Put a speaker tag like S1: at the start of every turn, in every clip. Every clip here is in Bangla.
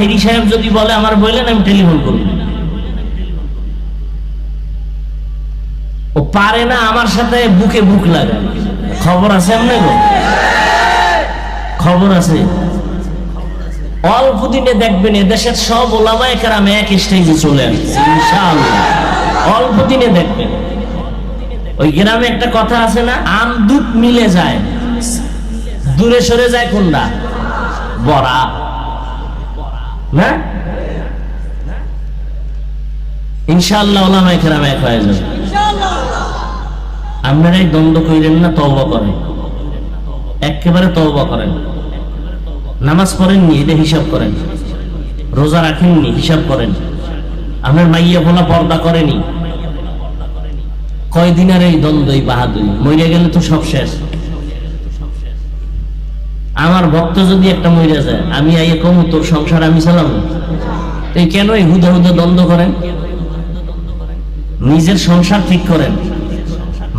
S1: তাহেরি সাহেব যদি বলে, আমার বললেন আমি টেলিফোন করব। ও পারে না আমার সাথে বুকে বুক লাগায় খবর আছে এমনি গো খবর আছে। অল্প দিনে দেখবেন এদেশের সব ওলামায় কারাম এক স্টেজে চলে আসছে, ইনশাআল্লাহ। অল্প দেখবেন। ওই গ্রামে একটা কথা আছে না আম দুধ মিলে যায়। দূরে সরে যায় কোনটা? বড়া। হয়ে? দ্বন্দ্ব না, তওবা করেন। করেন। নামাজ হিসাব করেন। রোজা রাখেননি, হিসাব করেন। আপনার মাইয়া ভোলা পর্দা করেনি। কয়দিন আর এই দ্বন্দ্ব এই বাহাদুরি। মরে গেলে তো সব শেষ। আমার ভক্ত যদি একটা মরে যায়, আমি আইয়ে কম, তোর সংসার আমি চালাম। এই কেন এই হুদা হুদা দ্বন্দ্ব করেন? নিজের সংসার ঠিক করেন।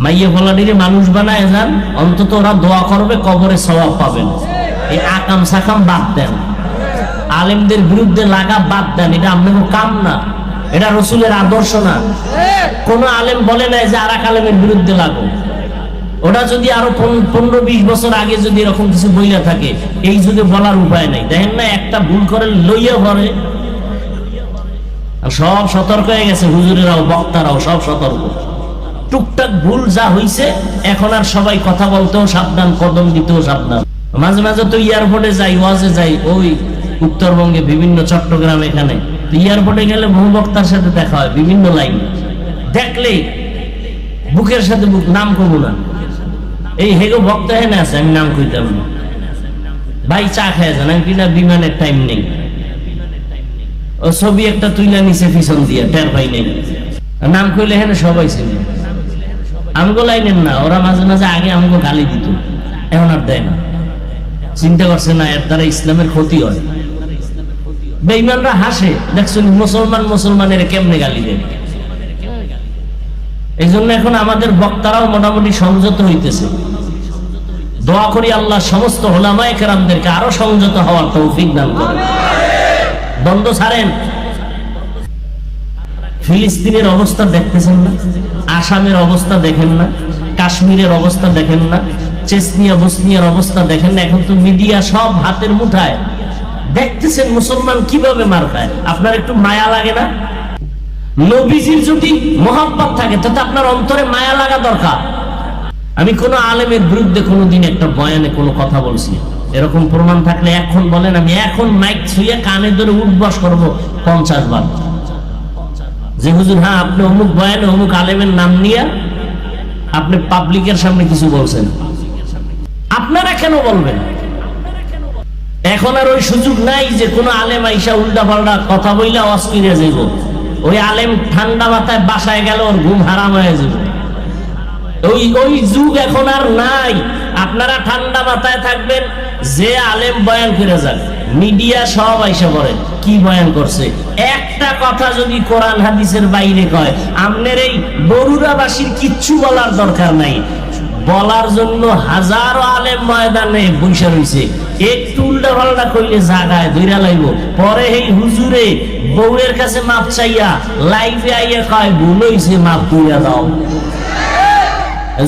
S1: মাইয়ে ফলাডিরে মানুষ বানায় যান, অন্তত ওরা দোয়া করবে, কবরে সবাব পাবেন। এই আকাম সাকাম বাদ দেন। আলেমদের বিরুদ্ধে লাগা বাদ দেন, এটা আপনার কাম না। এটা রসুলের আদর্শ না। কোন আলেম বলে নাই যে আর এক আলেমের বিরুদ্ধে লাগো ওটা যদি আরও পন- পনেরো, বিশ বছর আগে যদি এরকম কিছু বইলা থাকে, এই যুগে বলার উপায় নাই। দেখেন না, একটা ভুল করে লইয়া পরে সব সতর্ক হয়ে গেছে হুজুরেরাও, বক্তারাও, সব সতর্ক। টুকটাক ভুল যা হইছে, এখন আর সবাই কথা বলতেও সাবধান, কদম দিতেও সাবধান। মাঝে মাঝে তো এয়ারপোর্টে যাই, ওয়াজে যাই, ওই উত্তরবঙ্গে বিভিন্ন চট্টগ্রাম এখানে। এয়ারপোর্টে গেলে বহু বক্তার সাথে দেখা হয়, বিভিন্ন লাইন। দেখলেই বুকের সাথে বুক, নাম কমু না এই হেগো ভক্ত হেনে আছে, আমি নাম কইতাম না। ভাই চা খেয়ে যান আমি কিনা বিমানের টাইম নেই। ও ছবি একটা তুইলা নিচে পিছন দিয়ে, টের পাই নাই। নাম কইলে হেনে সবাই ছিল আমগো লাইনেন না, ওরা মাঝে মাঝে আগে আমগো গালি দিত। এখন আর দেয় না। চিন্তা করছে না, এর দ্বারা ইসলামের ক্ষতি হয়। বেইমানরা হাসে, দেখছেন মুসলমান মুসলমানের কেমনে গালি দেয়? এই জন্য এখন আমাদের বক্তারাও মোটামুটি সংযত হইতেছে। দোয়া করি আল্লাহ সমস্ত হোলামায় কেরামদেরকে আরও সংযত হওয়ার তৌফিক দান করেন। দ্বন্দ্ব ছাড়েন। ফিলিস্তিনের অবস্থা দেখতেছেন না, আসামের অবস্থা দেখেন না, কাশ্মীরের অবস্থা দেখেন না, চেসনিয়া, বসনিয়ার অবস্থা দেখেন না। এখন তো মিডিয়া সব হাতের মুঠায়। দেখতেছেন মুসলমান কীভাবে মার খায়? আপনার একটু মায়া লাগে না? নবীজির যদি মহাব্বত থাকে, তাতে আপনার অন্তরে মায়া লাগা দরকার। আমি কোন আলেমের বিরুদ্ধে কোনোদিন একটা বয়ানে কোনো কথা বলছি এরকম প্রমাণ থাকলে এখন বলেন, আমি এখন মাইক ছুঁয়ে কানে ধরে উঠবাস করব পঞ্চাশ বার। যে হুজুর হ্যাঁ আপনি অমুক বয়ানে অমুক আলেমের নাম নিয়ে আপনি পাবলিকের সামনে কিছু বলছেন। আপনারা কেন বলবেন? এখন আর ওই সুযোগ নাই যে কোনো আলেম আইসা উল্টা পাল্টা কথা বইলে অস্থিরে যাইব। ওই আলেম ঠান্ডা মাথায় বাসায় গেল, ওর ঘুম হারাম হয়ে যাবে। ওই ওই যুগ এখন আর নাই। আপনারা ঠান্ডা মাথায় থাকবেন, যে আলেম বয়ান করে যান। মিডিয়া সব আইসা পড়ে, কি বয়ান করছে? একটা কথা যদি কোরআন হাদিসের বাইরে কয়, আমনের এই বরুরাবাসীর কিচ্ছু বলার দরকার নাই। বলার জন্য হাজারো আলেম ময়দানে বৈশা রইছে। একটু উল্টা পাল্টা করলে জাগায় ধৈরা লাইব। পরে এই হুজুরে বউয়ের কাছে মাপ চাইয়া লাইভে আইয়া কয়, ভুল হইছে, মাপ কইয়া দাও।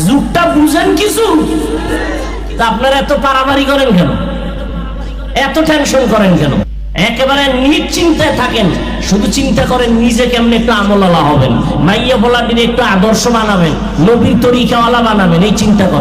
S1: যুগটা বুঝেন কিছু? আপনারা এত পারাবারি করেন কেন? এত টেনশন করেন কেন? একেবারে নিশ্চিন্তায় থাকেন। শুধু চিন্তা করেন, নিজে কেমনে একটু আমলালা হবেন। মাইয়া বলা দিনে একটু আদর্শ বানাবেন, নবীর তরিকাওয়ালা বানাবেন, এই চিন্তা করেন।